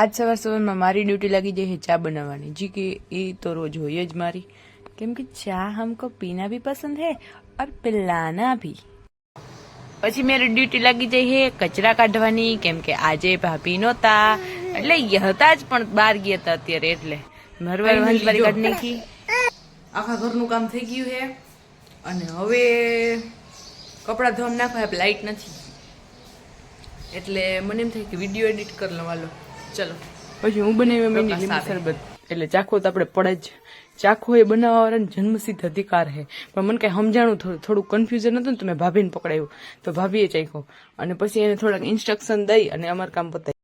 આજ સવાર સવારમાં મારી ડ્યુટી લાગી જાય છે ચા બનાવવાની. જી કે એ તો રોજ હોય જ મારી. કેમ કે ચા હમકો પીના ભી પસંદ હે ઓર પિલાના ભી. પછી મેરી ડ્યુટી લાગી જાય હે કચરા કાઢવાની કેમ કે આજે ભાભી નહોતા. એટલે હતા જ પણ બાર ગયા હતા અત્યારે એટલે. મરવાર વાંચવારી કાઢની કી આખા ઘરનું કામ થઈ ગયું હે. અને હવે કપડાં ધોમ નાખવા લાઇટ નથી. એટલે મને એમ થાય કે વીડિયો એડિટ કરી લઉં ચલો. પછી હું બનાવી મેંની લીંબુ શરબત. એટલે ચાખો તો આપણે પડે જ. ચાખો એ બનાવવાવાળાનો જન્મસિદ્ધ અધિકાર છે પણ મને કઈ સમજાણું થોડું થોડું કન્ફ્યુઝન હતું ને તો મેં ભાભીને પકડાયું. તો ભાભીએ ચાખ્યો. અને પછી એને થોડાક ઇન્સ્ટ્રક્શન દઈ અને અમારું કામ પતાવી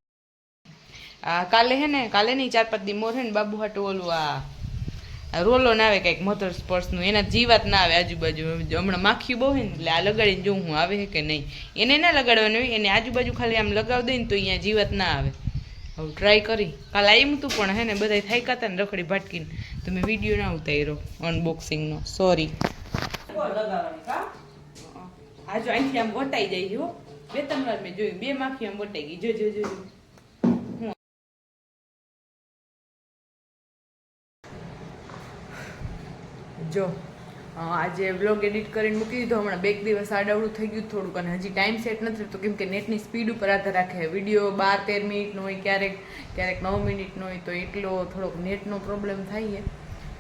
કાલે હે ને કાલે નહીં ચાર પાંચ દી મોર હે ને બાબુ હાટું ઓલું આ રોલો ના આવે કંઈક મધર સ્પર્શનું. એના જીવાત ના આવે આજુબાજુ. હમણાં માખી બહુ હે ને એટલે આ લગાડીને જોઉં હું આવે છે કે નહીં. એને ના લગાડવાનું એને આજુબાજુ ખાલી આમ લગાવી દઈ ને તો અહીંયા જીવાત ના આવે. હવે ટ્રાય કરી. કાલ આવ્યું હતું પણ હે ને બધા થાક્યા હતા ને રખડી ભાટકીને. તો મેં વીડિયો ના ઉતાર્યો અનબોક્સિંગનો સોરી જો અહીંથી આમ વટાઈ જાય હો. બે ત્રણ વાર મેં જોયું, બે માખી આમ વટાઈ ગઈ. જો જો જો. જો. આજે વ્લોગ એડિટ કરીને મૂકી દીધો. હમણાં બે દિવસ આડાવડું થઈ ગયું થોડુંક અને હજી ટાઈમ સેટ નથી થતો કેમ કે નેટની સ્પીડ ઉપર આધાર રાખે. વીડિયો બાર તેર મિનિટનો હોય, ક્યારેક ક્યારેક નવ મિનિટનો હોય, તો એટલો થોડોક નેટનો પ્રોબ્લેમ થાય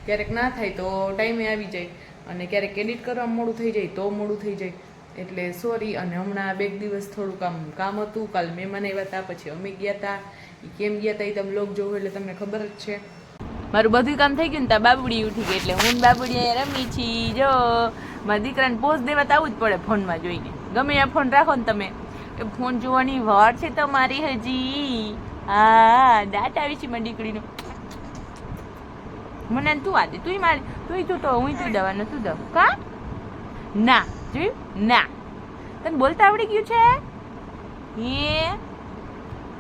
ક્યારેક ના થાય તો ટાઈમે આવી જાય. અને ક્યારેક એડિટ કરવામાં મોડું થઈ જાય તો મોડું થઈ જાય. એટલે સોરી અને હમણાં બે દિવસ થોડુંક આમ કામ હતું. કાલ મહેમાન આવ્યા હતા પછી અમે ગયા હતા કેમ ગયા હતા એ તમે લોક જોવો એટલે તમને ખબર જ છે. મારું બધું કામ થઈ ગયું ને ત્યાં બાબડી ઉઠી ગઈ એટલે હું બાબડી અહીંયા રમી છી. જો, મારા દીકરાને પોઝ દેવા તો આવવું જ પડે ફોનમાં જોઈને. ગમે ત્યાં ફોન રાખો ને તમે. એ ફોન જોવાની વાર છે તમારી હજી. હા, દાંત આવી છે મારી દીકરીનો. મને તું આ દે તું મારી તું તું તો હું તું દવાનો તું દઉં. કા? ના, જોયું? ના. તને બોલતા આવડી ગયું છે? હે?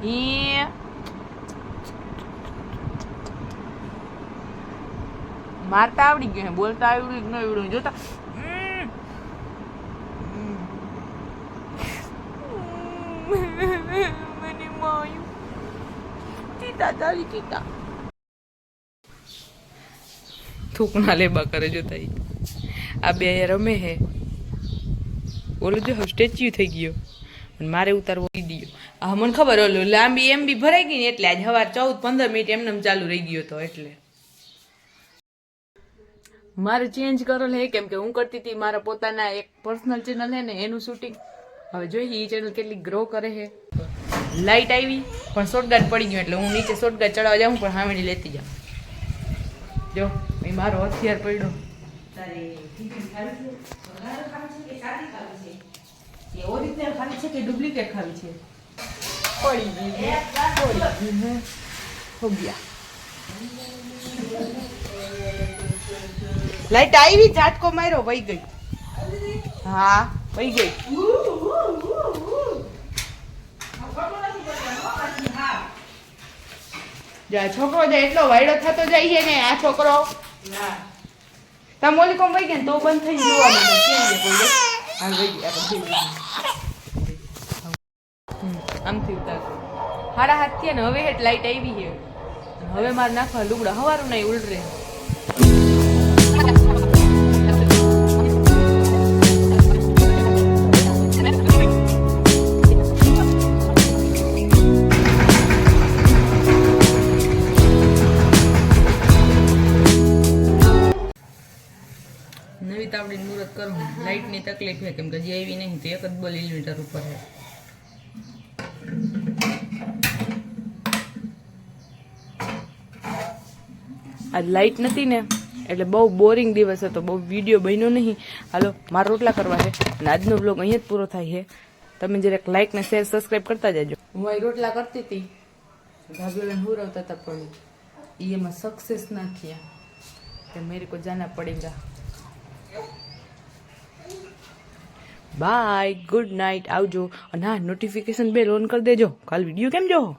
હે? મારતા આવડી ગયું બોલતા આવડ્યું ન આવડ્યું જોતા મને માયું. ચીતા, તારી ચીતા. થૂકના લેબા કરે જોતા. આ બે રમે હે ઓલું જો સ્ટેચ્યુ થઈ ગયો. અને મારે ઉતારવો વીડિયો આ મને ખબર ઓલું લાંબી એમ બી ભરાઈ ગઈ ને એટલે આજ સવાર ચૌદ પંદર મિનિટ એમને એમ ચાલુ રહી ગયો હતો એટલે. મારે ચેન્જ કરેલ હે કેમ કે હું કરતી હતી મારા પોતાના એક પર્સનલ ચેનલ હે ને એનું શૂટિંગ હવે જોઈએ એ ચેનલ કેટલી ગ્રો કરે છે લાઈટ આવી પણ શોર્ટગાર્ડ પડી ગયો એટલે હું નીચે શોર્ટગાર્ડ ચડાવવા જાઉં પણ હામેડી લેતી જાઉં. જો એ મારો હથિયાર પડ્યો. લાઈટ આવી ઝાટકો માર્યો વહી ગઈ. હા વહી ગઈ. છોકરો જાય એટલો વાયડો થતો જાય છે ને આ છોકરો. તમે ઓલી કોમ વહી ગયા તો બંધ થઈ જોવા માંડે કેમ છે કોઈ દેખ? હાલ વહી ગયા આપણે જોઈ લઈએ. હમ, આમથી ઉતાર હાડા હાથ થયા ને હવે હેઠ લાઈટ આવી છે. હવે મારે નાખવા લુગડા હવારું નહીં ઉલરે તાવડીને મુહૂર્ત કરું. લાઇટની તકલીફ છે કેમ કે જે આવી નહીં તો એક જ બોલ ઇન્વર્ટર ઉપર છે. આ લાઇટ નથી ને એટલે બહુ બોરિંગ દિવસ હતો બહુ વીડિયો બન્યો નહીં. હાલો મારા રોટલા કરવા છે અને આજનો બ્લોગ અહીંયા જ પૂરો થાય છે. તમે જરાક લાઇક ને શેર સબસ્ક્રાઇબ કરતા જજો. હું અહીં રોટલા કરતી હતી. ભાભીઓને હુરવતા હતા પણ એ એમાં સક્સેસ ના થયા. તો મેરે કો જાના પડેગા. બાય, ગુડ નાઇટ, આવજો. અને હા નોટિફિકેશન બેલ ઓન કરી દેજો. કાલ વીડિયો કેમ જોવો?